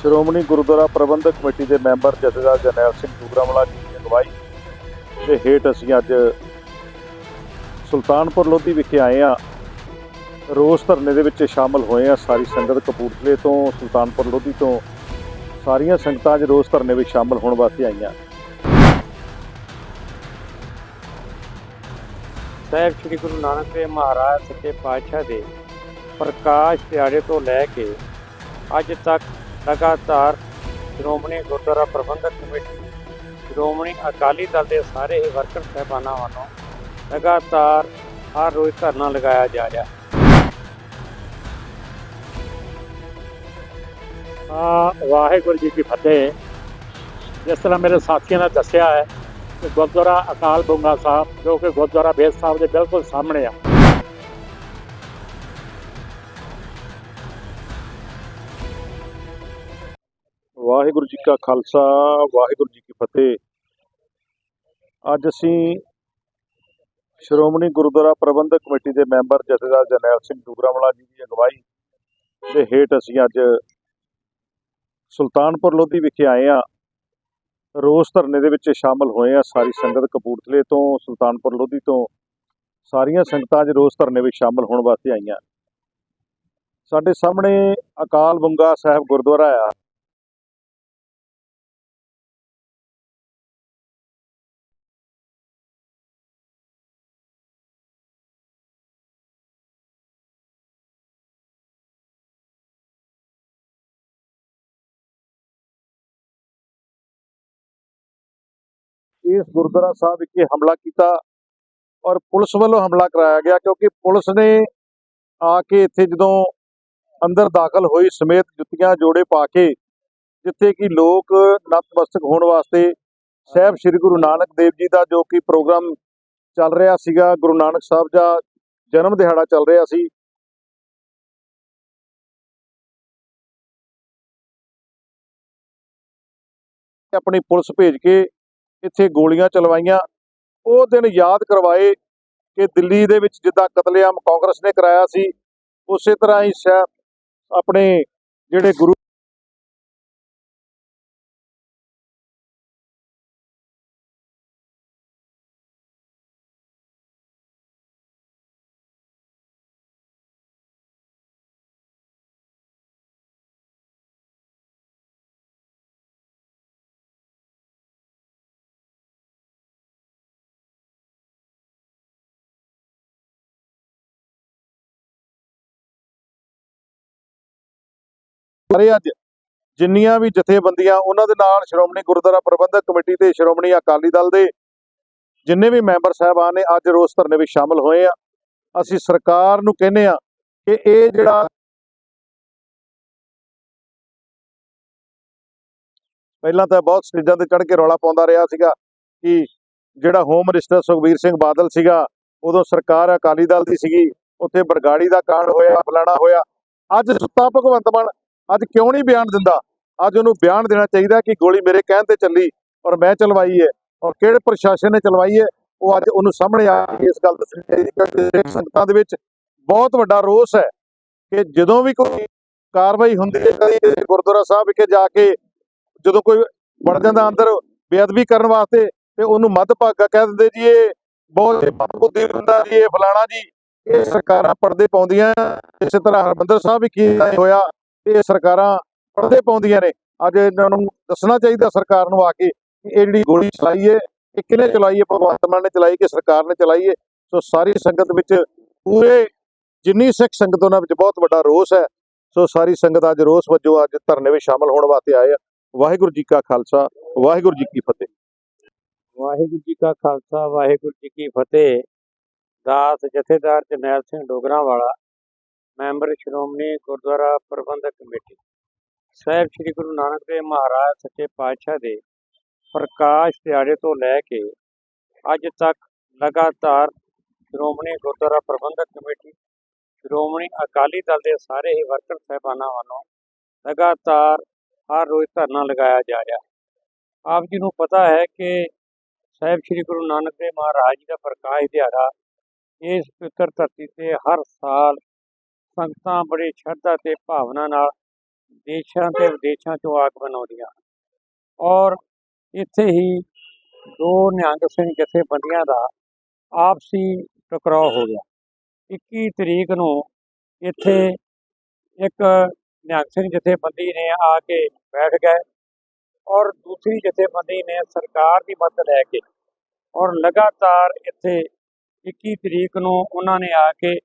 Shiromani Gurdwara Prabandhak committee ਦੇ member Jathedar Jarnail Singh ਦੂਗਰਾਵਾਲਾ ਜੀ ਦੀ ਅਗਵਾਈ ਦੇ ਹੇਠ ਅਸੀਂ ਅੱਜ ਸੁਲਤਾਨਪੁਰ ਲੋਧੀ ਵਿਖੇ ਆਏ ਆ ਰੋਸ ਧਰਨੇ ਦੇ ਵਿੱਚ ਸ਼ਾਮਲ ਹੋਏ ਆ ਸਾਰੀ ਸੰਗਤ ਕਪੂਰਥਲੇ ਤੋਂ, ਸੁਲਤਾਨਪੁਰ ਲੋਧੀ ਤੋਂ। ਸਾਰੀਆਂ ਸੰਗਤਾਂ ਅੱਜ ਰੋਸ ਧਰਨੇ ਵਿੱਚ ਸ਼ਾਮਲ ਹੋਣ ਵਾਸਤੇ ਆਈਆਂ। ਸਾਹਿਬ ਸ੍ਰੀ ਗੁਰੂ ਨਾਨਕ ਦੇਵ ਮਹਾਰਾਜ ਸੱਚੇ ਪਾਤਸ਼ਾਹ ਦੇ ਪ੍ਰਕਾਸ਼ ਦਿਹਾੜੇ ਤੋਂ ਲੈ ਕੇ ਅੱਜ ਤੱਕ ਲਗਾਤਾਰ ਸ਼੍ਰੋਮਣੀ ਗੁਰਦੁਆਰਾ ਪ੍ਰਬੰਧਕ ਕਮੇਟੀ, ਸ਼੍ਰੋਮਣੀ ਅਕਾਲੀ ਦਲ ਦੇ ਸਾਰੇ ਹੀ ਵਰਕਰ ਸਹਿਬਾਨਾਂ ਵੱਲੋਂ ਲਗਾਤਾਰ ਹਰ ਰੋਜ਼ ਧਰਨਾ ਲਗਾਇਆ ਜਾ ਰਿਹਾ ਆ ਵਾਹਿਗੁਰੂ ਜੀ ਕੀ ਫਤਿਹ। ਜਿਸ ਤਰ੍ਹਾਂ ਮੇਰੇ ਸਾਥੀਆਂ ਨੇ ਦੱਸਿਆ ਹੈ ਕਿ ਗੁਰਦੁਆਰਾ ਅਕਾਲ ਬੁੰਗਾ ਸਾਹਿਬ, ਜੋ ਕਿ ਗੁਰਦੁਆਰਾ ਬੇਸ ਸਾਹਿਬ ਦੇ ਬਿਲਕੁਲ ਸਾਹਮਣੇ ਆ। ਵਾਹਿਗੁਰੂ ਜੀ ਕਾ ਖਾਲਸਾ, ਵਾਹਿਗੁਰੂ ਜੀ ਕੀ ਫਤਿਹ। ਅੱਜ ਅਸੀਂ ਸ਼੍ਰੋਮਣੀ ਗੁਰਦੁਆਰਾ ਪ੍ਰਬੰਧਕ ਕਮੇਟੀ ਦੇ ਮੈਂਬਰ ਜਥੇਦਾਰ ਜਰਨੈਲ ਸਿੰਘ ਦੂਗਰਾਵਾਲਾ ਜੀ ਦੀ ਅਗਵਾਈ ਦੇ ਹੇਠ ਅਸੀਂ ਅੱਜ ਸੁਲਤਾਨਪੁਰ ਲੋਧੀ ਵਿਖੇ ਆਏ ਆ ਰੋਸ ਧਰਨੇ ਦੇ ਵਿੱਚ ਸ਼ਾਮਲ ਹੋਏ ਆ ਸਾਰੀ ਸੰਗਤ ਕਪੂਰਥਲੇ ਤੋਂ, ਸੁਲਤਾਨਪੁਰ ਲੋਧੀ ਤੋਂ। ਸਾਰੀਆਂ ਸੰਗਤਾਂ ਅੱਜ ਰੋਸ ਧਰਨੇ ਵਿੱਚ ਸ਼ਾਮਲ ਹੋਣ ਵਾਸਤੇ ਆਈਆਂ। ਸਾਡੇ ਸਾਹਮਣੇ ਅਕਾਲ ਬੰਗਾ ਸਾਹਿਬ ਗੁਰਦੁਆਰਾ ਆ। ਇਸ ਗੁਰਦੁਆਰਾ ਸਾਹਿਬ ਵਿਖੇ ਹਮਲਾ ਕੀਤਾ ਔਰ ਪੁਲਿਸ ਵੱਲੋਂ ਹਮਲਾ ਕਰਾਇਆ ਗਿਆ ਕਿਉਂਕਿ ਪੁਲਿਸ ਨੇ ਆ ਕੇ ਇੱਥੇ ਜਦੋਂ ਅੰਦਰ ਦਾਖਲ ਹੋਈ ਸਮੇਤ ਜੁੱਤੀਆਂ ਜੋੜੇ ਪਾ ਕੇ, ਜਿੱਥੇ ਕਿ ਲੋਕ ਨਤਮਸਤਕ ਹੋਣ ਵਾਸਤੇ ਸਾਹਿਬ ਸ੍ਰੀ ਗੁਰੂ ਨਾਨਕ ਦੇਵ ਜੀ ਦਾ ਜੋ ਕਿ ਪ੍ਰੋਗਰਾਮ ਚੱਲ ਰਿਹਾ ਸੀਗਾ, ਗੁਰੂ ਨਾਨਕ ਸਾਹਿਬ ਦਾ ਜਨਮ ਦਿਹਾੜਾ ਚੱਲ ਰਿਹਾ ਸੀ। ਆਪਣੀ ਪੁਲਿਸ ਭੇਜ ਕੇ ਇੱਥੇ ਗੋਲੀਆਂ ਚਲਵਾਈਆਂ। ਉਹ ਦਿਨ ਯਾਦ ਕਰਵਾਏ ਕਿ ਦਿੱਲੀ ਦੇ ਵਿੱਚ ਜਿੱਦਾਂ ਕਤਲੇਆਮ ਕਾਂਗਰਸ ਨੇ ਕਰਾਇਆ ਸੀ, ਉਸੇ ਤਰ੍ਹਾਂ ਹੀ ਸ਼ਾ ਆਪਣੇ ਜਿਹੜੇ ਗੁਰੂ ਸਾਰੇ ਅੱਜ ਜਿੰਨੀਆਂ ਵੀ ਜਥੇਬੰਦੀਆਂ, ਉਹਨਾਂ ਦੇ ਨਾਲ ਸ਼੍ਰੋਮਣੀ ਗੁਰਦੁਆਰਾ ਪ੍ਰਬੰਧਕ ਕਮੇਟੀ ਤੇ ਸ਼੍ਰੋਮਣੀ ਅਕਾਲੀ ਦਲ ਦੇ ਜਿੰਨੇ ਵੀ ਮੈਂਬਰ ਸਾਹਿਬਾਨ ਨੇ, ਅੱਜ ਰੋਸ ਧਰਨੇ ਵਿੱਚ ਸ਼ਾਮਲ ਹੋਏ ਆ। ਅਸੀਂ ਸਰਕਾਰ ਨੂੰ ਕਹਿੰਦੇ ਆ ਕਿ ਇਹ ਜਿਹੜਾ ਪਹਿਲਾਂ ਤਾਂ ਬਹੁਤ ਸਟੇਜਾਂ ਤੇ ਚੜ੍ਹ ਕੇ ਰੌਲਾ ਪਾਉਂਦਾ ਰਿਹਾ ਸੀਗਾ ਕਿ ਜਿਹੜਾ ਹੋਮ ਮਿਨਿਸਟਰ ਸੁਖਬੀਰ ਸਿੰਘ ਬਾਦਲ ਸੀਗਾ, ਉਦੋਂ ਸਰਕਾਰ ਅਕਾਲੀ ਦਲ ਦੀ ਸੀਗੀ, ਉੱਥੇ ਬਰਗਾੜੀ ਦਾ ਕਾਂਡ ਹੋਇਆ, ਫਲਾਣਾ ਹੋਇਆ। ਅੱਜ ਸੁੱਤਾ ਭਗਵੰਤ ਮਾਨ ਅੱਜ ਕਿਉਂ ਨਹੀਂ ਬਿਆਨ ਦਿੰਦਾ? ਅੱਜ ਉਹਨੂੰ ਬਿਆਨ ਦੇਣਾ ਚਾਹੀਦਾ ਕਿ ਗੋਲੀ ਮੇਰੇ ਕਹਿਣ ਤੇ ਚੱਲੀ ਔਰ ਮੈਂ ਚਲਵਾਈ ਹੈ ਔਰ ਕਿਹੜੇ ਪ੍ਰਸ਼ਾਸਨ ਨੇ ਚਲਵਾਈ ਹੈ, ਉਹ ਅੱਜ ਉਹਨੂੰ ਸਾਹਮਣੇ ਆ ਕੇ ਇਸ ਗੱਲ ਦੱਸਣੀ ਚਾਹੀਦੀ ਕਿਉਂਕਿ ਸੰਗਤਾਂ ਦੇ ਵਿੱਚ ਬਹੁਤ ਵੱਡਾ ਰੋਸ ਹੈ ਕਿ ਜਦੋਂ ਵੀ ਕੋਈ ਕਾਰਵਾਈ ਹੁੰਦੀ ਹੈ ਕਦੀ ਗੁਰਦੁਆਰਾ ਸਾਹਿਬ ਵਿਖੇ ਜਾ ਕੇ ਜਦੋਂ ਕੋਈ ਵੜ ਜਾਂਦਾ ਅੰਦਰ ਬੇਅਦਬੀ ਕਰਨ ਵਾਸਤੇ ਤੇ ਉਹਨੂੰ ਮੱਧ ਭਾਗਾ ਕਹਿ ਦਿੰਦੇ ਜੀ, ਇਹ ਬਹੁਤ ਬੁੱਧੀ ਹੁੰਦਾ ਜੀ, ਇਹ ਫਲਾਣਾ ਜੀ, ਇਹ ਸਰਕਾਰਾਂ ਪਰਦੇ ਪਾਉਂਦੀਆਂ, ਇਸੇ ਤਰ੍ਹਾਂ ਹਰਮੰਦਰ ਸਾਹਿਬ ਵੀ ਕੀ ਹੋਇਆ ਇਹ ਸਰਕਾਰਾਂ ਪਰਦੇ ਪਾਉਂਦੀਆਂ ਨੇ। ਅੱਜ ਇਹਨਾਂ ਨੂੰ ਦੱਸਣਾ ਚਾਹੀਦਾ ਸਰਕਾਰ ਨੂੰ ਆ ਕੇ ਇਹ ਜਿਹੜੀ ਗੋਲੀ ਚਲਾਈ ਹੈ ਇਹ ਕਿਹਨੇ ਚਲਾਈ ਹੈ ਭਗਵੰਤ ਮਾਨ ਨੇ ਚਲਾਈ ਕਿ ਸਰਕਾਰ ਨੇ ਚਲਾਈ ਹੈ ਸੋ ਸਾਰੀ ਸੰਗਤ ਵਿੱਚ ਪੂਰੇ, ਜਿੰਨੀ ਸਿੱਖ ਸੰਗਤ ਉਹਨਾਂ ਵਿੱਚ ਬਹੁਤ ਵੱਡਾ ਰੋਸ ਹੈ, ਸੋ ਸਾਰੀ ਸੰਗਤ ਅੱਜ ਰੋਸ ਵਜੋਂ ਅੱਜ ਧਰਨੇ ਵਿੱਚ ਸ਼ਾਮਲ ਹੋਣ ਵਾਸਤੇ ਆਏ ਆ। ਵਾਹਿਗੁਰੂ ਜੀ ਕਾ ਖਾਲਸਾ, ਵਾਹਿਗੁਰੂ ਜੀ ਕੀ ਫਤਿਹ। ਵਾਹਿਗੁਰੂ ਜੀ ਕਾ ਖਾਲਸਾ, ਵਾਹਿਗੁਰੂ ਜੀ ਕੀ ਫਤਿਹ। ਦਾਸ ਜਥੇਦਾਰ ਜਰਨੈਲ ਸਿੰਘ ਡੋਗਰਾ ਵਾਲਾ ਮੈਂਬਰ ਸ਼੍ਰੋਮਣੀ ਗੁਰਦੁਆਰਾ ਪ੍ਰਬੰਧਕ ਕਮੇਟੀ। ਸਾਹਿਬ ਸ੍ਰੀ ਗੁਰੂ ਨਾਨਕ ਦੇਵ ਮਹਾਰਾਜ ਸੱਚੇ ਪਾਤਸ਼ਾਹ ਦੇ ਪ੍ਰਕਾਸ਼ ਦਿਹਾੜੇ ਤੋਂ ਲੈ ਕੇ ਅੱਜ ਤੱਕ ਲਗਾਤਾਰ ਸ਼੍ਰੋਮਣੀ ਗੁਰਦੁਆਰਾ ਪ੍ਰਬੰਧਕ ਕਮੇਟੀ, ਸ਼੍ਰੋਮਣੀ ਅਕਾਲੀ ਦਲ ਦੇ ਸਾਰੇ ਹੀ ਵਰਕਰ ਸਹਿਬਾਨਾਂ ਵੱਲੋਂ ਲਗਾਤਾਰ ਹਰ ਰੋਜ਼ ਧਰਨਾ ਲਗਾਇਆ ਜਾ ਰਿਹਾ। ਆਪ ਜੀ ਨੂੰ ਪਤਾ ਹੈ ਕਿ ਸਾਹਿਬ ਸ੍ਰੀ ਗੁਰੂ ਨਾਨਕ ਦੇਵ ਮਹਾਰਾਜ ਜੀ ਦਾ ਪ੍ਰਕਾਸ਼ ਦਿਹਾੜਾ ਇਸ ਪਵਿੱਤਰ ਧਰਤੀ ਤੇ ਹਰ ਸਾਲ ਸੰਗਤਾਂ ਬੜੀ ਸ਼ਰਧਾ ਤੇ ਭਾਵਨਾ ਨਾਲ ਦੇਸ਼ਾਂ ਤੇ ਵਿਦੇਸ਼ਾਂ ਚੋਂ ਆਗਮਨ ਬਣਾਉਂਦੀਆਂ ਹਨ। ਔਰ ਇੱਥੇ ਹੀ ਦੋ ਨਿਹੰਗ ਸਿੰਘ ਜਥੇਬੰਦੀਆਂ ਦਾ ਆਪਸੀ ਟਕਰਾਅ ਹੋ ਗਿਆ। 21 ਤਰੀਕ ਨੂੰ ਇੱਥੇ ਇੱਕ ਨਿਹੰਗ ਸਿੰਘ ਜਥੇਬੰਦੀ ਨੇ ਆ ਕੇ ਬੈਠ ਗਏ ਔਰ ਦੂਸਰੀ ਜਥੇਬੰਦੀ ਨੇ ਸਰਕਾਰ ਦੀ ਮਦਦ ਲੈ ਕੇ ਔਰ ਲਗਾਤਾਰ ਇੱਥੇ 21 ਤਰੀਕ ਨੂੰ ਉਹਨਾਂ ਨੇ ਆ ਕੇ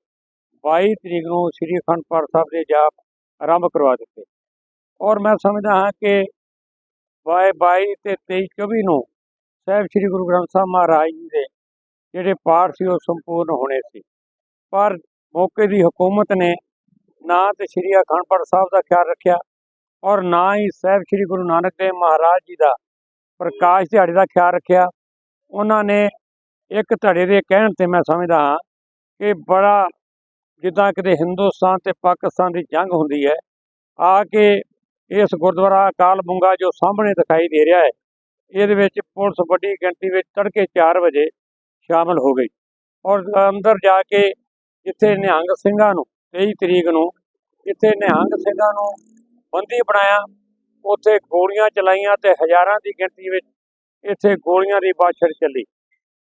22 ਤਰੀਕ ਨੂੰ ਸ੍ਰੀ ਅਖੰਡ ਪਾਠ ਸਾਹਿਬ ਦੇ ਜਾਪ ਆਰੰਭ ਕਰਵਾ ਦਿੱਤੇ। ਔਰ ਮੈਂ ਸਮਝਦਾ ਹਾਂ ਕਿ 22 22 ਤੇ 23 24 ਨੂੰ ਸਾਹਿਬ ਸ੍ਰੀ ਗੁਰੂ ਗ੍ਰੰਥ ਸਾਹਿਬ ਮਹਾਰਾਜ ਜੀ ਦੇ ਜਿਹੜੇ ਪਾਠ ਸੀ ਉਹ ਸੰਪੂਰਨ ਹੋਣੇ ਸੀ। ਪਰ ਮੌਕੇ ਦੀ ਹਕੂਮਤ ਨੇ ਨਾ ਤੇ ਸ੍ਰੀ ਅਖੰਡ ਪਾਠ ਸਾਹਿਬ ਦਾ ਖਿਆਲ ਰੱਖਿਆ ਔਰ ਨਾ ਹੀ ਸਾਹਿਬ ਸ੍ਰੀ ਗੁਰੂ ਨਾਨਕ ਦੇਵ ਮਹਾਰਾਜ ਜੀ ਦਾ ਪ੍ਰਕਾਸ਼ ਦਿਹਾੜੇ ਦਾ ਖਿਆਲ ਰੱਖਿਆ। ਉਹਨਾਂ ਨੇ ਇੱਕ ਧੜੇ ਦੇ ਕਹਿਣ ਤੇ ਮੈਂ ਸਮਝਦਾ ਹਾਂ ਕਿ ਬੜਾ ਜਿੱਦਾਂ ਕਿਤੇ ਹਿੰਦੁਸਤਾਨ ਤੇ ਪਾਕਿਸਤਾਨ ਦੀ ਜੰਗ ਹੁੰਦੀ ਹੈ, ਆ ਕੇ ਇਸ ਗੁਰਦੁਆਰਾ ਅਕਾਲ ਬੁੰਗਾ ਜੋ ਸਾਹਮਣੇ ਦਿਖਾਈ ਦੇ ਰਿਹਾ ਹੈ, ਇਹਦੇ ਵਿੱਚ ਪੁਲਿਸ ਵੱਡੀ ਗਿਣਤੀ ਵਿੱਚ ਤੜਕੇ 4 ਵਜੇ ਸ਼ਾਮਲ ਹੋ ਗਈ ਔਰ ਅੰਦਰ ਜਾ ਕੇ ਜਿੱਥੇ ਨਿਹੰਗ ਸਿੰਘਾਂ ਨੂੰ 23 ਤਰੀਕ ਨੂੰ ਜਿੱਥੇ ਨਿਹੰਗ ਸਿੰਘਾਂ ਨੂੰ ਬੰਦੀ ਬਣਾਇਆ, ਉੱਥੇ ਗੋਲੀਆਂ ਚਲਾਈਆਂ ਤੇ ਹਜ਼ਾਰਾਂ ਦੀ ਗਿਣਤੀ ਵਿੱਚ ਇੱਥੇ ਗੋਲੀਆਂ ਦੀ ਬਾਛੜ ਚੱਲੀ,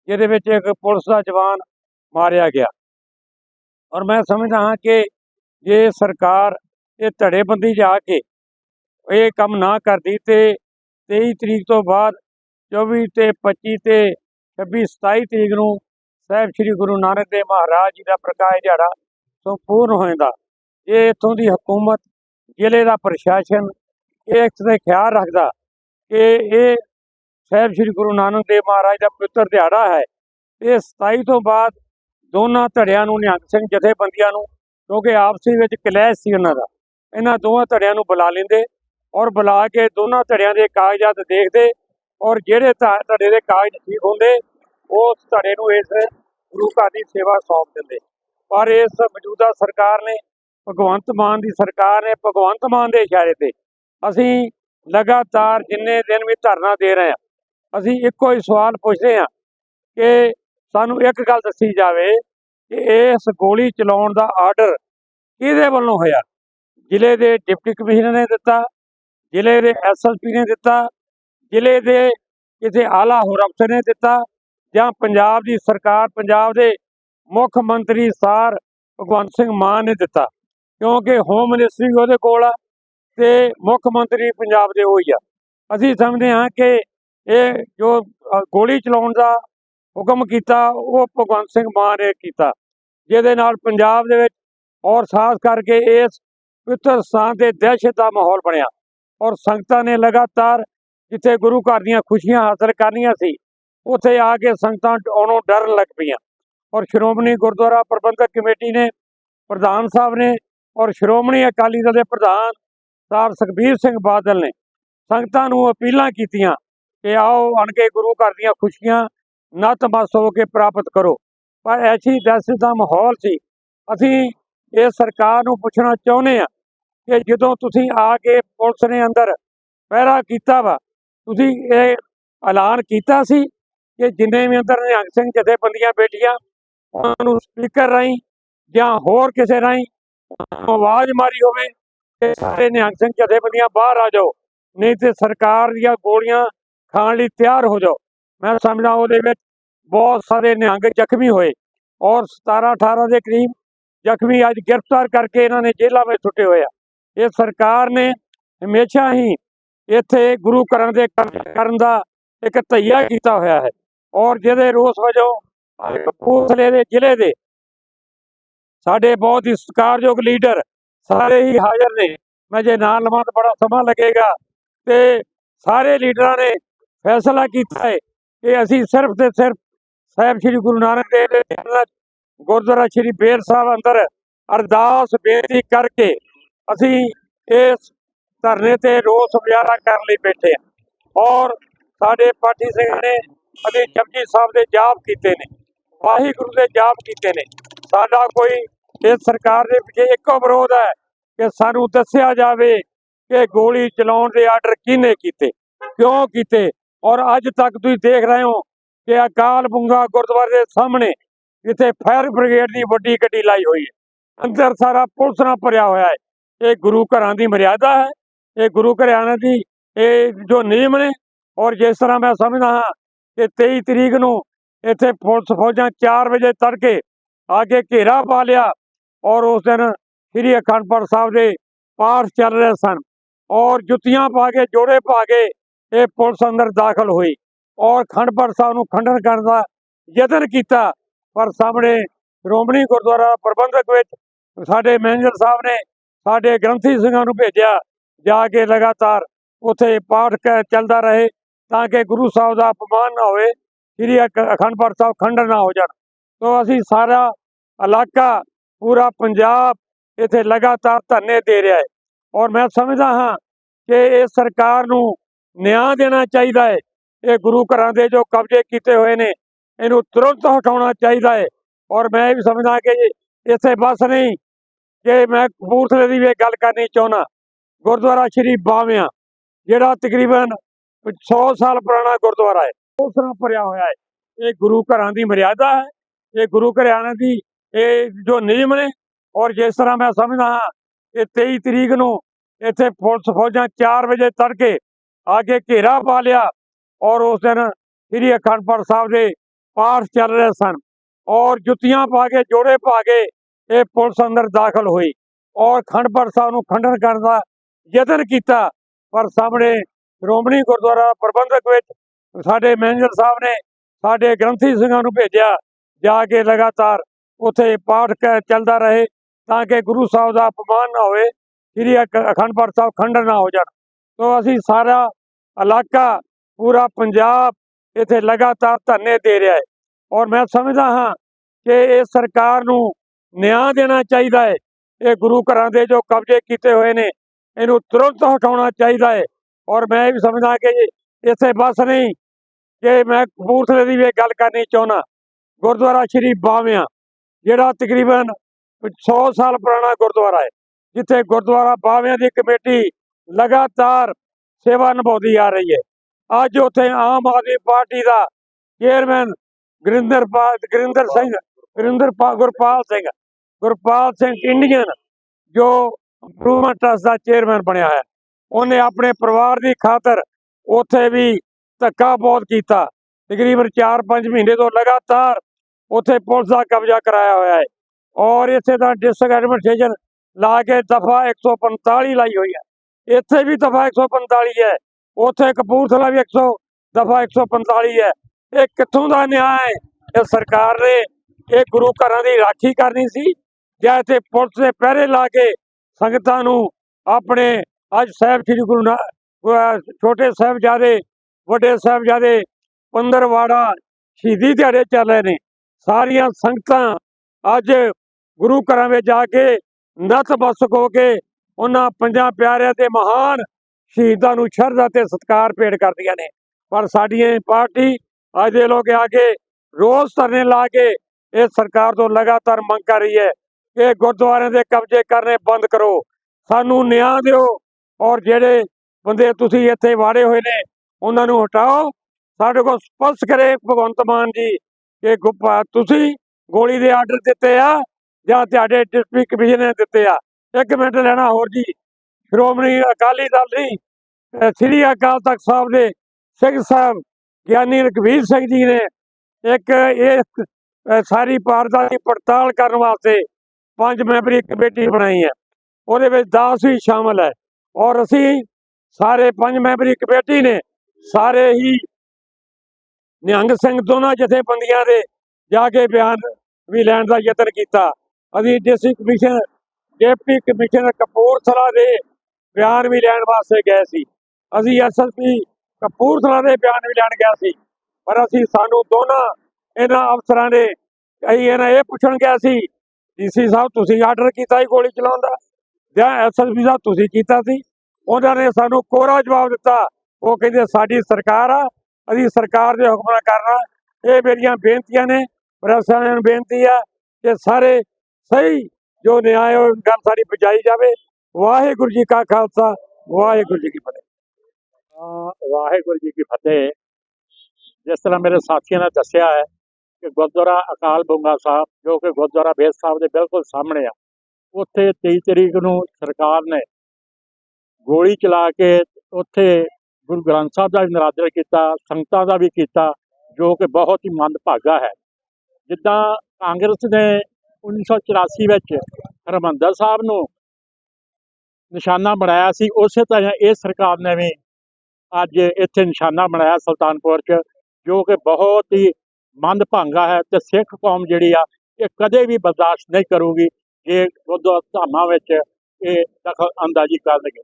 ਜਿਹਦੇ ਵਿੱਚ ਇੱਕ ਪੁਲਿਸ ਦਾ ਜਵਾਨ ਮਾਰਿਆ ਗਿਆ। ਔਰ ਮੈਂ ਸਮਝਦਾ ਹਾਂ ਕਿ ਜੇ ਸਰਕਾਰ ਇਹ ਧੜੇਬੰਦੀ ਜਾ ਕੇ ਇਹ ਕੰਮ ਨਾ ਕਰਦੀ ਤੇ 23 ਤਰੀਕ ਤੋਂ ਬਾਅਦ 24 ਤੇ 25 ਤੇ 26 27 ਤਰੀਕ ਨੂੰ ਸਾਹਿਬ ਸ੍ਰੀ ਗੁਰੂ ਨਾਨਕ ਦੇਵ ਮਹਾਰਾਜ ਜੀ ਦਾ ਪ੍ਰਕਾਸ਼ ਦਿਹਾੜਾ ਸੰਪੂਰਨ ਹੋ ਜਾਂਦਾ। ਇਹ ਇੱਥੋਂ ਦੀ ਹਕੂਮਤ, ਜ਼ਿਲ੍ਹੇ ਦਾ ਪ੍ਰਸ਼ਾਸਨ ਇਹ ਇਸ ਦਾ ਖਿਆਲ ਰੱਖਦਾ ਕਿ ਇਹ ਸਾਹਿਬ ਸ੍ਰੀ ਗੁਰੂ ਨਾਨਕ ਦੇਵ ਮਹਾਰਾਜ ਦਾ ਪਵਿੱਤਰ ਦਿਹਾੜਾ ਹੈ। ਇਹ 27 ਤੋਂ ਬਾਅਦ ਦੋਨਾਂ ਧੜਿਆਂ ਨੂੰ ਨਿਹੰਗ ਸਿੰਘ ਜਥੇਬੰਦੀਆਂ ਨੂੰ, ਕਿਉਂਕਿ ਆਪਸੀ ਵਿੱਚ ਕਲੈਸ਼ ਸੀ ਉਹਨਾਂ ਦਾ। ਇਹਨਾਂ ਦੋਵਾਂ ਧੜਿਆਂ ਨੂੰ ਬੁਲਾ ਲੈਂਦੇ ਔਰ ਬੁਲਾ ਕੇ ਦੋਨਾਂ ਧੜਿਆਂ ਦੇ ਕਾਗਜ਼ਾਤ ਦੇਖਦੇ ਔਰ ਜਿਹੜੇ ਧੜੇ ਦੇ ਕਾਗਜ਼ ਠੀਕ ਹੁੰਦੇ, ਉਸ ਧੜੇ ਨੂੰ ਇਸ ਗੁਰੂ ਘਰ ਦੀ ਸੇਵਾ ਸੌਂਪ ਦਿੰਦੇ। ਪਰ ਇਸ ਮੌਜੂਦਾ ਸਰਕਾਰ ਨੇ, ਭਗਵੰਤ ਮਾਨ ਦੀ ਸਰਕਾਰ ਨੇ ਭਗਵੰਤ ਮਾਨ ਦੇ ਇਸ਼ਾਰੇ ਤੇ ਅਸੀਂ ਲਗਾਤਾਰ ਜਿੰਨੇ ਦਿਨ ਵੀ ਧਰਨਾ ਦੇ ਰਹੇ ਹਾਂ, ਅਸੀਂ ਇੱਕੋ ਹੀ ਸਵਾਲ ਪੁੱਛਦੇ ਹਾਂ ਕਿ ਸਾਨੂੰ ਇੱਕ ਗੱਲ ਦੱਸੀ ਜਾਵੇ ਕਿ ਇਸ ਗੋਲੀ ਚਲਾਉਣ ਦਾ ਆਰਡਰ ਕਿਹਦੇ ਵੱਲੋਂ ਹੋਇਆ? ਜ਼ਿਲ੍ਹੇ ਦੇ ਡਿਪਟੀ ਕਮਿਸ਼ਨਰ ਨੇ ਦਿੱਤਾ, ਜ਼ਿਲ੍ਹੇ ਦੇ ਐਸਐਸਪੀ ਨੇ ਦਿੱਤਾ, ਜ਼ਿਲ੍ਹੇ ਦੇ ਕਿਸੇ ਆਲਾ ਹੋਰ ਅਫਸਰ ਨੇ ਦਿੱਤਾ, ਜਾਂ ਪੰਜਾਬ ਦੀ ਸਰਕਾਰ, ਪੰਜਾਬ ਦੇ ਮੁੱਖ ਮੰਤਰੀ ਸਾਰ ਭਗਵੰਤ ਸਿੰਘ ਮਾਨ ਨੇ ਦਿੱਤਾ। ਕਿਉਂਕਿ ਹੋਮ ਮਿਨਿਸਟਰੀ ਉਹਦੇ ਕੋਲ ਆ ਤੇ ਮੁੱਖ ਮੰਤਰੀ ਪੰਜਾਬ ਦੇ ਉਹੀ ਆ। ਅਸੀਂ ਸਮਝਦੇ ਹਾਂ ਕਿ ਇਹ ਜੋ ਗੋਲੀ ਚਲਾਉਣ ਦਾ ਹੁਕਮ ਕੀਤਾ, ਉਹ ਭਗਵੰਤ ਸਿੰਘ ਮਾਨ ਨੇ ਕੀਤਾ। ਜਿਹਦੇ ਨਾਲ ਪੰਜਾਬ ਦੇ ਵਿੱਚ ਔਰ ਖਾਸ ਕਰਕੇ ਇਸ ਪਵਿੱਤਰ ਸਥਾਨ ਤੇ ਦਹਿਸ਼ਤ ਦਾ ਮਾਹੌਲ ਬਣਿਆ। ਔਰ ਸੰਗਤਾਂ ਨੇ ਲਗਾਤਾਰ ਜਿੱਥੇ ਗੁਰੂ ਘਰ ਦੀਆਂ ਖੁਸ਼ੀਆਂ ਹਾਸਲ ਕਰਨੀਆਂ ਸੀ, ਉੱਥੇ ਆ ਕੇ ਸੰਗਤਾਂ ਆਉਣੋਂ ਡਰਨ ਲੱਗ ਪਈਆਂ। ਔਰ ਸ਼੍ਰੋਮਣੀ ਗੁਰਦੁਆਰਾ ਪ੍ਰਬੰਧਕ ਕਮੇਟੀ ਨੇ, ਪ੍ਰਧਾਨ ਸਾਹਿਬ ਨੇ ਔਰ ਸ਼੍ਰੋਮਣੀ ਅਕਾਲੀ ਦਲ ਦੇ ਪ੍ਰਧਾਨ ਸਾਹਿਬ ਸੁਖਬੀਰ ਸਿੰਘ ਬਾਦਲ ਨੇ ਸੰਗਤਾਂ ਨੂੰ ਅਪੀਲਾਂ ਕੀਤੀਆਂ ਕਿ ਆਓ ਆਣ ਕੇ ਗੁਰੂ ਘਰ ਦੀਆਂ ਖੁਸ਼ੀਆਂ ਨਤਮਸਤ ਹੋ ਕੇ ਪ੍ਰਾਪਤ ਕਰੋ। ਪਰ ਐਸੀ ਦਹਿਸ਼ਤ ਦਾ ਮਾਹੌਲ ਸੀ। ਅਸੀਂ ਇਹ ਸਰਕਾਰ ਨੂੰ ਪੁੱਛਣਾ ਚਾਹੁੰਦੇ ਆ ਕਿ ਜਦੋਂ ਤੁਸੀਂ ਆ ਕੇ ਪੁਲਿਸ ਨੇ ਅੰਦਰ ਪਹਿਰਾ ਕੀਤਾ ਵਾ, ਤੁਸੀਂ ਇਹ ਐਲਾਨ ਕੀਤਾ ਸੀ ਕਿ ਜਿੰਨੇ ਵੀ ਅੰਦਰ ਨਿਹੰਗ ਸਿੰਘ ਜਥੇਬੰਦੀਆਂ ਬੈਠੀਆਂ, ਉਹਨਾਂ ਨੂੰ ਸਪੀਕਰ ਰਾਹੀਂ ਜਾਂ ਹੋਰ ਕਿਸੇ ਰਾਹੀਂ ਆਵਾਜ਼ ਮਾਰੀ ਹੋਵੇ ਕਿ ਸਾਰੇ ਨਿਹੰਗ ਸਿੰਘ ਜਥੇਬੰਦੀਆਂ ਬਾਹਰ ਆ ਜਾਓ, ਨਹੀਂ ਤੇ ਸਰਕਾਰ ਦੀਆਂ ਗੋਲੀਆਂ ਖਾਣ ਲਈ ਤਿਆਰ ਹੋ ਜਾਓ। ਮੈਂ ਸਮਝਦਾ ਉਹਦੇ ਵਿੱਚ ਬਹੁਤ ਸਾਰੇ ਨਿਹੰਗ ਜ਼ਖਮੀ ਹੋਏ ਔਰ 17 18 ਦੇ ਕਰੀਬ ਜ਼ਖਮੀ ਅੱਜ ਗ੍ਰਿਫਤਾਰ ਕਰਕੇ ਇਹਨਾਂ ਨੇ ਜੇਲ੍ਹਾਂ ਵਿੱਚ ਸੁੱਟੇ ਹੋਏ ਆ। ਇਹ ਸਰਕਾਰ ਨੇ ਹਮੇਸ਼ਾ ਹੀ ਇੱਥੇ ਗੁਰੂ ਘਰਾਂ ਦੇ ਕਬਜ਼ਾ ਕਰਨ ਦਾ ਇੱਕ ਧਈਆ ਕੀਤਾ ਹੋਇਆ ਹੈ ਔਰ ਜਿਹਦੇ ਰੋਸ ਵਜੋਂ ਅੱਜ ਕਪੂਰਥਲੇ ਦੇ ਜ਼ਿਲ੍ਹੇ ਦੇ ਸਾਡੇ ਬਹੁਤ ਹੀ ਸਤਿਕਾਰਯੋਗ ਲੀਡਰ ਸਾਰੇ ਹੀ ਹਾਜ਼ਰ ਨੇ। ਮੈਂ ਜੇ ਨਾਂ ਲਵਾਂ ਤਾਂ ਬੜਾ ਸਮਾਂ ਲੱਗੇਗਾ ਤੇ ਸਾਰੇ ਲੀਡਰਾਂ ਨੇ ਫੈਸਲਾ ਕੀਤਾ ਹੈ ਕਿ ਅਸੀਂ ਸਿਰਫ ਤੇ ਸਿਰਫ ਸਾਹਿਬ ਸ੍ਰੀ ਗੁਰੂ ਨਾਨਕ ਦੇਵ ਦੇ ਗੁਰਦੁਆਰਾ ਸ੍ਰੀ ਬੇਰ ਸਾਹਿਬ ਅੰਦਰ ਅਰਦਾਸ ਬੇਨਤੀ ਕਰਕੇ ਅਸੀਂ ਇਸ ਧਰਨੇ ਤੇ ਰੋਸ ਮੁਜ਼ਾਹਰਾ ਕਰਨ ਲਈ ਬੈਠੇ ਹਾਂ। ਔਰ ਸਾਡੇ ਪਾਠੀ ਸਿੰਘ ਨੇ ਅਤੇ ਜਪਜੀ ਸਾਹਿਬ ਦੇ ਜਾਪ ਕੀਤੇ ਨੇ, ਵਾਹਿਗੁਰੂ ਦੇ ਜਾਪ ਕੀਤੇ ਨੇ। ਸਾਡਾ ਕੋਈ ਇਸ ਸਰਕਾਰ ਦੇ ਪਿੱਛੇ ਇੱਕੋ ਵਿਰੋਧ ਹੈ ਕਿ ਸਾਨੂੰ ਦੱਸਿਆ ਜਾਵੇ ਕਿ ਗੋਲੀ ਚਲਾਉਣ ਦੇ ਆਰਡਰ ਕਿਹਨੇ ਕੀਤੇ, ਕਿਉਂ ਕੀਤੇ ਔਰ ਅੱਜ ਤੱਕ ਤੁਸੀਂ ਦੇਖ ਰਹੇ ਹੋ ਕਿ ਅਕਾਲ ਬੁੰਗਾ ਗੁਰਦੁਆਰੇ ਦੇ ਸਾਹਮਣੇ ਜਿੱਥੇ ਫਾਇਰ ਬ੍ਰਿਗੇਡ ਦੀ ਵੱਡੀ ਗੱਡੀ ਲਾਈ ਹੋਈ ਹੈ। ਅੰਦਰ ਸਾਰਾ ਪੁਲਿਸ ਨਾਲ ਭਰਿਆ ਹੋਇਆ ਹੈ। ਇਹ ਗੁਰੂ ਘਰਾਂ ਦੀ ਮਰਿਆਦਾ ਹੈ। ਇਹ ਗੁਰੂ ਘਰਿਆਣੇ ਦੀ ਇਹ ਜੋ ਨਿਯਮ ਨੇ ਔਰ ਜਿਸ ਤਰ੍ਹਾਂ ਮੈਂ ਸਮਝਦਾ ਹਾਂ ਕਿ 23 ਤਰੀਕ ਨੂੰ ਇੱਥੇ ਪੁਲਿਸ ਫੌਜਾਂ 4 ਵਜੇ ਤੜਕੇ ਆ ਕੇ ਘੇਰਾ ਪਾ ਲਿਆ ਔਰ ਉਸ ਦਿਨ ਸ੍ਰੀ ਅਖੰਡ ਪਾਠ ਸਾਹਿਬ ਦੇ ਪਾਠ ਚੱਲ ਰਹੇ ਸਨ। ਔਰ ਜੁੱਤੀਆਂ ਪਾ ਕੇ, ਜੋੜੇ ਪਾ ਕੇ ਇਹ ਪੁਲਿਸ ਅੰਦਰ ਦਾਖਲ ਹੋਈ ਔਰ ਅਖੰਡ ਪਾਠ ਸਾਹਿਬ ਨੂੰ ਖੰਡਨ ਕਰਨ ਦਾ ਯਤਨ ਕੀਤਾ। ਪਰ ਸਾਹਮਣੇ ਸ਼੍ਰੋਮਣੀ ਗੁਰਦੁਆਰਾ ਪ੍ਰਬੰਧਕ ਵਿੱਚ ਸਾਡੇ ਮੈਨੇਜਰ ਸਾਹਿਬ ਨੇ ਸਾਡੇ ਗ੍ਰੰਥੀ ਸਿੰਘਾਂ ਨੂੰ ਭੇਜਿਆ ਜਾ ਕੇ ਲਗਾਤਾਰ ਉੱਥੇ ਪਾਠ ਕ- ਚੱਲਦਾ ਰਹੇ ਤਾਂ ਕਿ ਗੁਰੂ ਸਾਹਿਬ ਦਾ ਅਪਮਾਨ ਨਾ ਹੋਵੇ, ਸ੍ਰੀ ਅਖੰਡ ਪਾਠ ਸਾਹਿਬ ਖੰਡਨ ਨਾ ਹੋ ਜਾਣ। ਤੋਂ ਅਸੀਂ ਸਾਰਾ ਇਲਾਕਾ, ਪੂਰਾ ਪੰਜਾਬ ਇੱਥੇ ਲਗਾਤਾਰ ਧਰਨੇ ਦੇ ਰਿਹਾ ਹੈ। ਔਰ ਮੈਂ ਸਮਝਦਾ ਹਾਂ ਕਿ ਇਹ ਸਰਕਾਰ ਨੂੰ ਨਿਆਂ ਦੇਣਾ ਚਾਹੀਦਾ ਹੈ ਇਹ ਗੁਰੂ ਘਰਾਂ ਦੇ ਜੋ ਕਬਜ਼ੇ ਕੀਤੇ ਹੋਏ ਨੇ, ਇਹਨੂੰ ਤੁਰੰਤ ਹਟਾਉਣਾ ਚਾਹੀਦਾ ਹੈ ਔਰ ਮੈਂ ਇਹ ਵੀ ਸਮਝਦਾ ਕਿ ਇੱਥੇ ਬਸ ਨਹੀਂ ਕਿ ਮੈਂ ਕਪੂਰਥਲੇ ਦੀ ਵੀ ਗੱਲ ਕਰਨੀ ਚਾਹੁੰਦਾ, ਗੁਰਦੁਆਰਾ ਸ਼੍ਰੀ ਬਾਵਿਆਂ ਜਿਹੜਾ ਤਕਰੀਬਨ 100 ਸਾਲ ਪੁਰਾਣਾ ਗੁਰਦੁਆਰਾ ਹੈ ਉਸ ਤਰ੍ਹਾਂ ਭਰਿਆ ਹੋਇਆ ਹੈ ਇਹ ਗੁਰੂ ਘਰਾਂ ਦੀ ਮਰਿਆਦਾ ਹੈ, ਇਹ ਗੁਰੂ ਘਰਿਆਣੇ ਦੀ ਇਹ ਜੋ ਨਿਯਮ ਨੇ। ਔਰ ਜਿਸ ਤਰ੍ਹਾਂ ਮੈਂ ਸਮਝਦਾ ਹਾਂ ਇਹ 23 ਤਰੀਕ ਨੂੰ ਇੱਥੇ ਪੁਲਿਸ ਫੌਜਾਂ 4 ਵਜੇ ਤੜਕੇ ਆ ਕੇ ਘੇਰਾ ਪਾ ਲਿਆ ਔਰ ਉਸ ਦਿਨ ਸ੍ਰੀ ਅਖੰਡ ਪਾਠ ਸਾਹਿਬ ਦੇ ਪਾਠ ਚੱਲ ਰਹੇ ਸਨ ਔਰ ਜੁੱਤੀਆਂ ਪਾ ਕੇ, ਜੋੜੇ ਪਾ ਕੇ ਇਹ ਪੁਲਿਸ ਅੰਦਰ ਦਾਖਲ ਹੋਈ ਔਰ ਅਖੰਡ ਪਾਠ ਸਾਹਿਬ ਨੂੰ ਖੰਡਨ ਕਰਨ ਦਾ ਯਤਨ ਕੀਤਾ। ਪਰ ਸਾਹਮਣੇ ਸ਼੍ਰੋਮਣੀ ਗੁਰਦੁਆਰਾ ਪ੍ਰਬੰਧਕ ਵਿੱਚ ਸਾਡੇ ਮੈਨੇਜਰ ਸਾਹਿਬ ਨੇ ਸਾਡੇ ਗ੍ਰੰਥੀ ਸਿੰਘਾਂ ਨੂੰ ਭੇਜਿਆ ਜਾ ਕੇ ਲਗਾਤਾਰ ਉੱਥੇ ਪਾਠ ਕ- ਚੱਲਦਾ ਰਹੇ ਤਾਂ ਕਿ ਗੁਰੂ ਸਾਹਿਬ ਦਾ ਅਪਮਾਨ ਨਾ ਹੋਵੇ, ਸ੍ਰੀ ਅਖੰਡ ਪਾਠ ਸਾਹਿਬ ਖੰਡਨ ਨਾ ਹੋ ਜਾਣ। ਤੋਂ ਅਸੀਂ ਸਾਰਾ ਇਲਾਕਾ, ਪੂਰਾ ਪੰਜਾਬ ਇੱਥੇ ਲਗਾਤਾਰ ਧਰਨੇ ਦੇ ਰਿਹਾ ਹੈ। ਔਰ ਮੈਂ ਸਮਝਦਾ ਹਾਂ ਕਿ ਇਹ ਸਰਕਾਰ ਨੂੰ ਨਿਆਂ ਦੇਣਾ ਚਾਹੀਦਾ ਹੈ। ਇਹ ਗੁਰੂ ਘਰਾਂ ਦੇ ਜੋ ਕਬਜ਼ੇ ਕੀਤੇ ਹੋਏ ਨੇ, ਇਹਨੂੰ ਤੁਰੰਤ ਹਟਾਉਣਾ ਚਾਹੀਦਾ ਹੈ। ਔਰ ਮੈਂ ਇਹ ਵੀ ਸਮਝਦਾ ਕਿ ਇਹ ਇੱਥੇ ਬਸ ਨਹੀਂ ਕਿ ਮੈਂ ਕਪੂਰਥਲੇ ਦੀ ਵੀ ਇਹ ਗੱਲ ਕਰਨੀ ਚਾਹੁੰਦਾ, ਗੁਰਦੁਆਰਾ ਸ਼੍ਰੀ ਬਾਵਿਆਂ, ਜਿਹੜਾ ਤਕਰੀਬਨ 100 ਸਾਲ ਪੁਰਾਣਾ ਗੁਰਦੁਆਰਾ ਹੈ, ਜਿੱਥੇ ਗੁਰਦੁਆਰਾ ਬਾਵਿਆਂ ਦੀ ਕਮੇਟੀ ਲਗਾਤਾਰ ਸੇਵਾ ਨਿਭਾਉਂਦੀ ਆ ਰਹੀ ਹੈ ਅੱਜ ਉੱਥੇ ਆਮ ਆਦਮੀ ਪਾਰਟੀ ਦਾ ਚੇਅਰਮੈਨ ਗੁਰਿੰਦਰ ਪਾਲ ਗੁਰਿੰਦਰ ਸਿੰਘ ਗੁਰਿੰਦਰ ਪਾ- ਗੁਰਪਾਲ ਸਿੰਘ ਗੁਰਪਾਲ ਸਿੰਘ ਇੰਡੀਅਨ ਜੋ ਇੰਪਰੂਵਮੈਂਟ ਟਰਸਟ ਦਾ ਚੇਅਰਮੈਨ ਬਣਿਆ ਹੈ ਉਹਨੇ ਆਪਣੇ ਪਰਿਵਾਰ ਦੀ ਖਾਤਰ ਉੱਥੇ ਵੀ ਧੱਕਾ ਬਹੁਤ ਕੀਤਾ ਤਕਰੀਬਨ 4-5 ਮਹੀਨੇ ਤੋਂ ਲਗਾਤਾਰ ਉੱਥੇ ਪੁਲਿਸ ਦਾ ਕਬਜ਼ਾ ਕਰਾਇਆ ਹੋਇਆ ਹੈ ਔਰ ਇੱਥੇ ਤਾਂ ਡਿਸਟ੍ਰਿਕਟ ਐਡਮਿਨਿਸਟ੍ਰੇਸ਼ਨ ਲਾ ਕੇ ਦਫਾ 145 ਲਾਈ ਹੋਈ ਹੈ ਇੱਥੇ ਵੀ ਦਫਾ 145 ਹੈ, ਉੱਥੇ ਕਪੂਰਥਲਾ ਵੀ 100 ਦਫਾ 145 ਹੈ। ਇਹ ਕਿੱਥੋਂ ਦਾ ਨਿਆਂ ਹੈ? ਇਹ ਸਰਕਾਰ ਨੇ ਇਹ ਗੁਰੂ ਘਰਾਂ ਦੀ ਰਾਖੀ ਕਰਨੀ ਸੀ, ਜਾਂ ਇੱਥੇ ਪੁਲਿਸ ਦੇ ਪਹਿਰੇ ਲਾ ਕੇ ਸੰਗਤਾਂ ਨੂੰ ਆਪਣੇ ਅੱਜ ਸਾਹਿਬ ਸ੍ਰੀ ਗੁਰੂ ਨਾ ਛੋਟੇ ਸਾਹਿਬਜ਼ਾਦੇ, ਵੱਡੇ ਸਾਹਿਬਜ਼ਾਦੇ ਪੰਦਰਵਾੜਾ ਸ਼ਹੀਦੀ ਦਿਹਾੜੇ ਚੱਲ ਰਹੇ ਨੇ। ਸਾਰੀਆਂ ਸੰਗਤਾਂ ਅੱਜ ਗੁਰੂ ਘਰਾਂ ਵਿੱਚ ਜਾ ਕੇ ਨਤਮਸਤਕ ਹੋ ਕੇ ਉਹਨਾਂ ਪੰਜਾਂ ਪਿਆਰਿਆਂ ਤੇ ਮਹਾਨ ਸ਼ਹੀਦਾਂ ਨੂੰ ਸ਼ਰਧਾ ਤੇ ਸਤਿਕਾਰ ਭੇਟ ਕਰਦੀਆਂ ਨੇ। ਪਰ ਸਾਡੀ ਪਾਰਟੀ ਅੱਜ ਦੇ ਲੋਕ ਆ ਕੇ ਰੋਜ਼ ਧਰਨੇ ਲਾ ਕੇ ਇਹ ਸਰਕਾਰ ਤੋਂ ਲਗਾਤਾਰ ਮੰਗ ਕਰ ਰਹੀ ਹੈ ਕਿ ਗੁਰਦੁਆਰਿਆਂ ਦੇ ਕਬਜ਼ੇ ਕਰਨੇ ਬੰਦ ਕਰੋ। ਸਾਨੂੰ ਨਿਆਂ ਦਿਓ ਔਰ ਜਿਹੜੇ ਬੰਦੇ ਤੁਸੀਂ ਇੱਥੇ ਵਾੜੇ ਹੋਏ ਨੇ, ਉਹਨਾਂ ਨੂੰ ਹਟਾਓ। ਸਾਡੇ ਕੋਲ ਸਪਸ਼ਟ ਕਰੇ ਭਗਵੰਤ ਮਾਨ ਜੀ ਕਿ ਗੁੱਪਾ ਤੁਸੀਂ ਗੋਲੀ ਦੇ ਆਰਡਰ ਦਿੱਤੇ ਆ ਜਾਂ ਤੁਹਾਡੇ ਡਿਸਟ੍ਰਿਕਟ ਕਮਿਸ਼ਨ ਨੇ ਦਿੱਤੇ ਆ। ਇੱਕ ਮਿੰਟ ਲੈਣਾ ਹੋਰ ਜੀ। ਸ਼੍ਰੋਮਣੀ ਅਕਾਲੀ ਦਲ ਨਹੀਂ ਸ੍ਰੀ ਅਕਾਲ ਤਖਤ ਸਾਹਿਬ ਦੇ ਸਿੰਘ ਸਾਹਿਬ ਗਿਆਨੀ ਰਘਵੀਰ ਸਿੰਘ ਜੀ ਨੇ ਇੱਕ ਇਹ ਸਾਰੀ ਪਾਰਦਾ ਦੀ ਪੜਤਾਲ ਕਰਨ ਵਾਸਤੇ ਪੰਜ ਮੈਂਬਰੀ ਕਮੇਟੀ ਬਣਾਈ ਹੈ। ਉਹਦੇ ਵਿੱਚ ਦਾਸ ਵੀ ਸ਼ਾਮਲ ਹੈ। ਔਰ ਅਸੀਂ ਸਾਰੇ ਪੰਜ ਮੈਂਬਰੀ ਕਮੇਟੀ ਨੇ ਸਾਰੇ ਹੀ ਨਿਹੰਗ ਸਿੰਘ ਦੋਨਾਂ ਜਥੇਬੰਦੀਆਂ ਦੇ ਜਾ ਕੇ ਬਿਆਨ ਵੀ ਲੈਣ ਦਾ ਯਤਨ ਕੀਤਾ। ਅਸੀਂ district commission deputy commissioner Kapurthala ਦੇ ਬਿਆਨ ਵੀ ਲੈਣ ਵਾਸਤੇ ਗਏ ਸੀ। ਅਸੀਂ ਐਸਐਸਪੀ ਕਪੂਰਥਲਾ ਦੇ ਬਿਆਨ ਵੀ ਲੈਣ ਗਿਆ ਸੀ। ਪਰ ਅਸੀਂ ਸਾਨੂੰ ਦੋਨਾਂ ਇਹਨਾਂ ਅਫਸਰਾਂ ਨੇ ਅਸੀਂ ਇਹਨਾਂ ਇਹ ਪੁੱਛਣ ਗਿਆ ਸੀ, ਡੀਸੀ ਸਾਹਿਬ ਤੁਸੀਂ ਆਰਡਰ ਕੀਤਾ ਸੀ ਗੋਲੀ ਚਲਾਉਣ ਦਾ? ਜਾਂ ਐਸਐਸਪੀ ਸਾਹਿਬ ਤੁਸੀਂ ਕੀਤਾ ਸੀ? ਉਹਨਾਂ ਨੇ ਸਾਨੂੰ ਕੋਰਾ ਜਵਾਬ ਦਿੱਤਾ। ਉਹ ਕਹਿੰਦੇ, ਸਾਡੀ ਸਰਕਾਰ ਆ, ਅਸੀਂ ਸਰਕਾਰ ਦੇ ਹੁਕਮ ਨਾਲ ਕਰਨਾ ਇਹ ਮੇਰੀਆਂ ਬੇਨਤੀਆਂ ਨੇ। ਪ੍ਰਸ਼ਾਸਨ ਨੂੰ ਬੇਨਤੀ ਆ ਕਿ ਸਾਰੇ ਸਹੀ ਜੋ ਨਿਆਂ ਹੈ, ਉਹ ਗੱਲ ਸਾਡੀ ਪਹੁੰਚਾਈ ਜਾਵੇ। ਵਾਹਿਗੁਰੂ ਜੀ ਕਾ ਖਾਲਸਾ, ਵਾਹਿਗੁਰੂ ਜੀ ਕੀ ਫਤਿਹ। ਵਾਹਿਗੁਰੂ ਜੀ ਕੀ ਫਤਿਹ। ਜਿਸ ਤਰ੍ਹਾਂ ਮੇਰੇ ਸਾਥੀਆਂ ਨੇ ਦੱਸਿਆ ਹੈ ਕਿ ਗੁਰਦੁਆਰਾ ਅਕਾਲ ਬੰਗਾ ਸਾਹਿਬ, ਜੋ ਕਿ ਗੁਰਦੁਆਰਾ ਬੇਦ ਸਾਹਿਬ ਦੇ ਬਿਲਕੁਲ ਸਾਹਮਣੇ ਆ, ਉੱਥੇ 23 ਤਰੀਕ ਨੂੰ ਸਰਕਾਰ ਨੇ ਗੋਲੀ ਚਲਾ ਕੇ ਉੱਥੇ ਗੁਰੂ ਗ੍ਰੰਥ ਸਾਹਿਬ ਦਾ ਵੀ ਨਿਰਾਦਰ ਕੀਤਾ, ਸੰਗਤਾਂ ਦਾ ਵੀ ਕੀਤਾ, ਜੋ ਕਿ ਬਹੁਤ ਹੀ ਮੰਦਭਾਗਾ ਹੈ। ਜਿੱਦਾਂ ਕਾਂਗਰਸ ਨੇ 1984 ਵਿੱਚ ਹਰਿਮੰਦਰ ਸਾਹਿਬ ਨੂੰ ਨਿਸ਼ਾਨਾ ਬਣਾਇਆ ਸੀ। ਉਸੇ ਤਰ੍ਹਾਂ ਇਹ ਸਰਕਾਰ ਨੇ ਵੀ ਅੱਜ ਇੱਥੇ ਨਿਸ਼ਾਨਾ ਬਣਾਇਆ ਸੁਲਤਾਨਪੁਰ 'ਚ, ਜੋ ਕਿ ਬਹੁਤ ਹੀ ਮੰਦਭਾਗਾ ਹੈ ਤੇ ਸਿੱਖ ਕੌਮ ਜਿਹੜੀ ਆ, ਇਹ ਕਦੇ ਵੀ ਬਰਦਾਸ਼ਤ ਨਹੀਂ ਕਰੂਗੀ, ਜੇ ਗੁਰਦੁਆਰਾ ਧਾਮਾਂ ਵਿੱਚ ਇਹ ਦਖਲ ਅੰਦਾਜ਼ੀ ਕਰਨਗੇ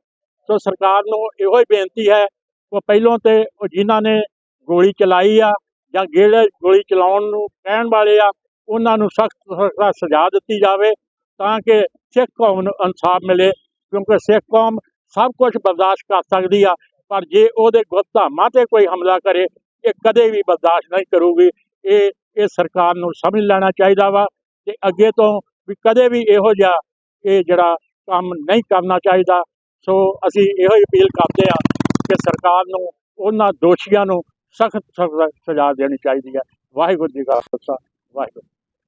ਸੋ ਸਰਕਾਰ ਨੂੰ ਇਹੋ ਹੀ ਬੇਨਤੀ ਹੈ, ਉਹ ਪਹਿਲੋਂ ਤੇ ਉਹ ਜਿਨ੍ਹਾਂ ਨੇ ਗੋਲੀ ਚਲਾਈ ਆ ਜਾਂ ਗੇੜੇ ਗੋਲੀ ਚਲਾਉਣ ਨੂੰ ਕਹਿਣ ਵਾਲੇ ਆ ਉਹਨਾਂ ਨੂੰ ਸਖਤ ਸਜ਼ਾ ਦਿੱਤੀ ਜਾਵੇ ਤਾਂ ਕਿ ਸਿੱਖ ਕੌਮ ਨੂੰ ਇਨਸਾਫ ਮਿਲੇ, ਕਿਉਂਕਿ ਸਿੱਖ ਕੌਮ ਸਭ ਕੁਝ ਬਰਦਾਸ਼ਤ ਕਰ ਸਕਦੀ ਆ, ਪਰ ਜੇ ਉਹਦੇ ਗੁਰਧਾਮਾਂ ਤੇ ਕੋਈ ਹਮਲਾ ਕਰੇ, ਇਹ ਕਦੇ ਵੀ ਬਰਦਾਸ਼ਤ ਨਹੀਂ ਕਰੂਗੀ। ਇਹ ਇਹ ਸਰਕਾਰ ਨੂੰ ਸਮਝ ਲੈਣਾ ਚਾਹੀਦਾ ਵਾ ਤੇ ਅੱਗੇ ਤੋਂ ਵੀ ਕਦੇ ਵੀ ਇਹੋ ਜਿਹਾ ਇਹ ਜਿਹੜਾ ਕੰਮ ਨਹੀਂ ਕਰਨਾ ਚਾਹੀਦਾ। ਸੋ ਅਸੀਂ ਇਹੋ ਹੀ ਅਪੀਲ ਕਰਦੇ ਆ ਕਿ ਸਰਕਾਰ ਨੂੰ ਉਹਨਾਂ ਦੋਸ਼ੀਆਂ ਨੂੰ ਸਖਤ ਸਜ਼ਾ ਦੇਣੀ ਚਾਹੀਦੀ ਹੈ। ਵਾਹਿਗੁਰੂ ਜੀ ਕਾ ਖਾਲਸਾ, ਵਾਹਿਗੁਰੂ।